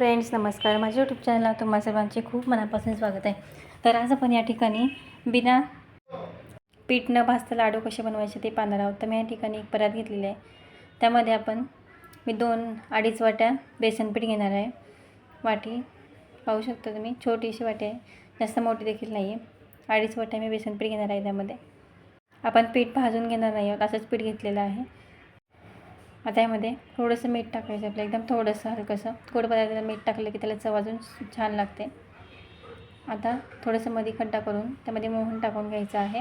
Friends नमस्कार. माझ्या YouTube चॅनलला तुम्हा सर्वांचे खूप मनापासून स्वागत आहे. तर आज आपण या ठिकाणी बिना पीठ न भाजता लाडू कसे बनवायचे ते पाहणार आहोत. तर मी या ठिकाणी एक परात घेतलेली आहे. त्यामध्ये आपण मी दोन अडीच वाट्या बेसन पीठ घेणार आहे. वाटी पाहू शकता तुम्ही. छोटीशी वाटी आहे. जास्त मोठी देखील नाही आहे अडीच वाट्या मी बेसन पीठ घेणार आहे त्यामध्ये. आपण पीठ भाजून घेणार नाही आहोत. असंच पीठ घेतलेलं आहे. आता यामध्ये थोडंसं मीठ टाकायचं आपलं एकदम थोडंसं हलकंसं गोड पदार्थाला मीठ टाकलं की त्याला चव अजून छान लागते. आता थोडंसं मध्ये खड्डा करून त्यामध्ये मोहन टाकून घ्यायचं आहे.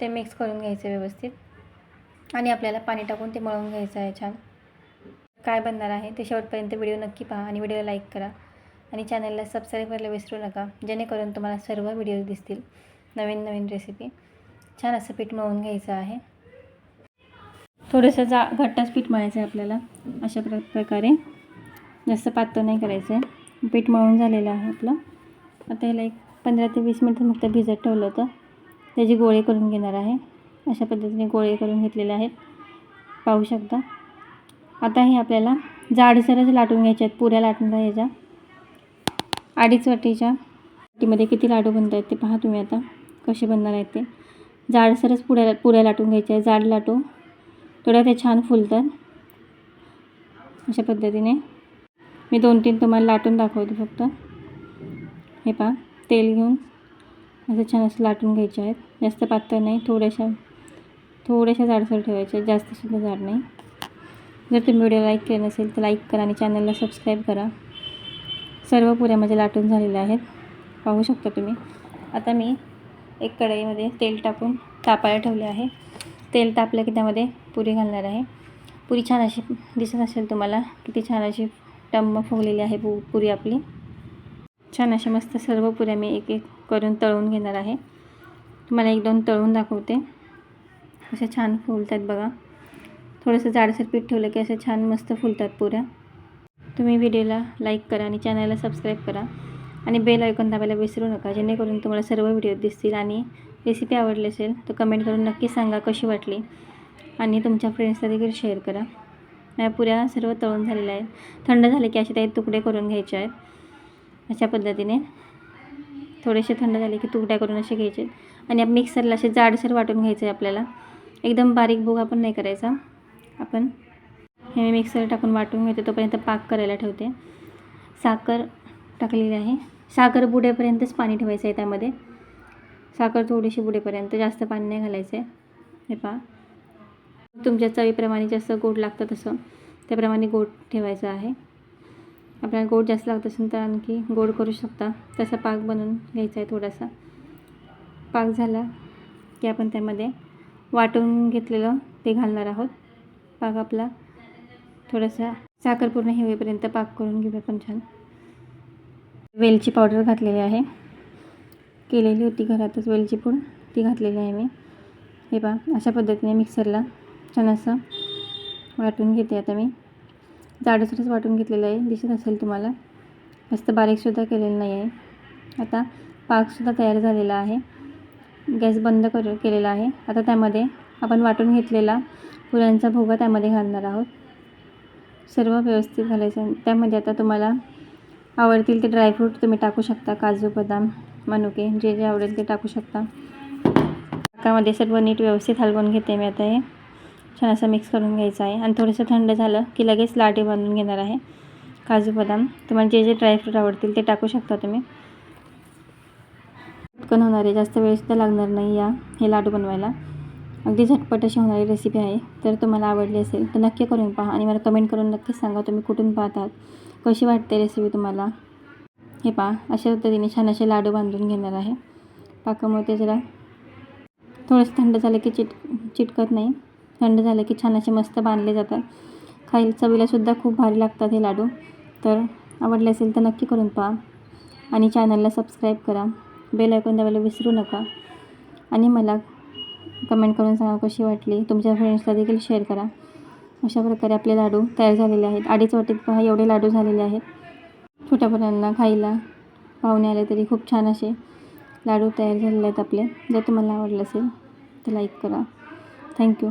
ते मिक्स करून घ्यायचं व्यवस्थित. आणि आपल्याला पाणी टाकून ते मळून घ्यायचं आहे छान. काय बनणार आहे ते शेवटपर्यंत व्हिडिओ नक्की पहा आणि व्हिडिओला लाईक करा. आणि चॅनलला सबस्क्राईब करायला विसरू नका जेणेकरून तुम्हाला सर्व व्हिडिओज दिसतील. नवीन नवीन रेसिपी छान असं पीठ मळून घ्यायचं आहे. थोडंसं जा घट्टाच पीठ मळायचं आहे आपल्याला अशा प्र प्रकारे. जास्त पातळ नाही करायचं आहे पीठ मळून झालेलं आहे आपलं. आता याला एक पंधरा ते वीस मिनटं फक्त भिजत ठेवलं होतं. त्याची गोळे करून घेणार आहे. अशा पद्धतीने गोळे करून घेतलेले आहेत. पाहू शकता. आता हे आपल्याला जाडसरच लाटून घ्यायचे आहेत. पुऱ्या लाटून याच्या अडीच वाटीच्या वाटीमध्ये किती लाडू बनत आहेत ते पहा तुम्ही आता. कसे बनणार आहेत ते. जाडसरच पुऱ्या पुऱ्या लाटून घ्यायच्या आहे जाड लाटू थोडं ते छान फुलतात. अशा पद्धतीने. मी दोन तीन तुम्हाला लाटून दाखवते फक्त. हे पहा तेल घेऊन. असं छान असं लाटून घ्यायचे आहेत. जास्त पातळ नाही थोड्याशा थोड्याशा जाडसर ठेवायच्या जास्तसुद्धा जाड नाही. जर तुम्ही व्हिडिओ लाईक केला नसेल तर लाईक करा आणि चॅनलला सबस्क्राईब करा. सर्व पुऱ्या माझ्या लाटून झालेल्या आहेत. पाहू शकता तुम्ही. आता मी एक कढईमध्ये तेल टाकून तापायला ठेवले आहे. तेल तापलं की त्यामध्ये पुरी घालणार आहे. पुरी छान अशी दिसत असेल तुम्हाला. किती छान अशी टम्म फुगलेली आहे पु पुरी आपली. छान अशा मस्त सर्व पुऱ्या मी एक एक करून तळून घेणार आहे. तुम्हाला एक दोन तळून दाखवते. असे छान फुलतात बघा. थोडंसं जाडसर पीठ ठेवलं की असं छान मस्त फुलतात पुऱ्या. तुम्ही व्हिडिओला लाईक करा आणि चॅनलला सबस्क्राईब करा. आणि बेल ऐकून दाबायला विसरू नका जेणेकरून तुम्हाला सर्व व्हिडिओ दिसतील आणि रेसिपी आवडली असेल तर कमेंट करून नक्की सांगा कशी वाटली. आणि तुमच्या फ्रेंड्सला देखील शेअर करा. माझ्या पुऱ्या सर्व तळून झालेल्या आहेत. थंड झाले की असे काही तुकडे करून घ्यायचे आहेत. अशा पद्धतीने थोडेसे थंड झाले की तुकड्या करून असे घ्यायचे आणि मिक्सरला असे जाडसर वाटून घ्यायचं आहे आपल्याला. एकदम बारीक भोग पण नाही करायचा. आपण हे मी मिक्सर टाकून वाटून घेते तोपर्यंत पाक करायला ठेवते. साखर टाकलेली आहे. साखर बुडेपर्यंतच पाणी ठेवायचं आहे त्यामध्ये. साखर थोडीशी बुडेपर्यंत जास्त पाणी नाही घालायचं आहे हे पहा. तुमच्या चवीप्रमाणे जसं गोड लागतं तसं त्याप्रमाणे गोड ठेवायचं आहे. आपल्याला गोड जास्त लागत असेल तर आणखी गोड करू शकता. तसा पाक बनवून घ्यायचा आहे थोडासा. पाक झाला की आपण त्यामध्ये वाटून घेतलेलं ते घालणार आहोत. पाक आपला थोडासा साखर पूर्ण हे होईपर्यंत पाक करून घेऊया पण छान. वेलची पावडर घातलेली आहे. केलेली होती घरातच वेलची पूड. ती घातलेली आहे मी. हे पहा अशा पद्धतीने मिक्सरला छान असं वाटून घेते आता मी. जाडसरच वाटून घेतलेलं आहे दिसत असेल तुम्हाला. जास्त बारीकसुद्धा केलेलं नाही आहे. आता पाकसुद्धा तयार झालेला आहे. गॅस बंद कर केलेला आहे. आता त्यामध्ये आपण वाटून घेतलेला फुलांचा भोगा त्यामध्ये घालणार आहोत. सर्व व्यवस्थित घालायचं त्यामध्ये आता तुम्हाला आवडतील ते ड्रायफ्रूट तुम्ही टाकू शकता. काजू बदाम मनुके जे जे आवडेल ते टाकू शकता. पाकामध्ये सर्व नीट व्यवस्थित हलवून घेते मी आता हे. छान असं मिक्स करून घ्यायचं आहे. आणि थोडंसं थंड झालं की लगेच लाटे बांधून घेणार आहे. काजू बदाम तुम्हाला जे जे ड्रायफ्रूट आवडतील ते टाकू शकता तुम्ही. पटकन होणार आहे. जास्त वेळसुद्धा लागणार नाही या हे लाडू बनवायला. अगदी झटपट अशी होणारी रेसिपी आहे. तर तुम्हाला आवडली असेल तर नक्की करून पहा आणि मला कमेंट करून नक्कीच सांगा तुम्ही कुठून पाहतात. कशी वाटते रेसिपी तुम्हाला? हे पहा अशा पद्धतीने छान असे लाडू बांधून घेणार आहे. पाकामुळे ते जरा थोडंसं थंड झालं की चिट चिटकत नाही. थंड झालं की छान असे मस्त बांधले जातात. खाईल चवीलासुद्धा खूप भारी लागतात हे लाडू. तर आवडले असेल तर नक्की करून पहा. आणि चॅनलला सबस्क्राईब करा. बेल ऐकून द्यायला विसरू नका. आणि मला कमेंट करून सांगा कशी वाटली. तुमच्या फ्रेंड्सला देखील शेअर करा. अशा प्रकारे आपले लाडू तयार झालेले आहेत. अडीच वाटीत पहा एवढे लाडू झालेले आहेत. छोट्या मुलांना खायला पाहुणे आले तरी खूप छान असे लाडू तयार झालेले आहेत आपले. जर तुम्हाला आवडलं असेल तर लाईक करा. थँक्यू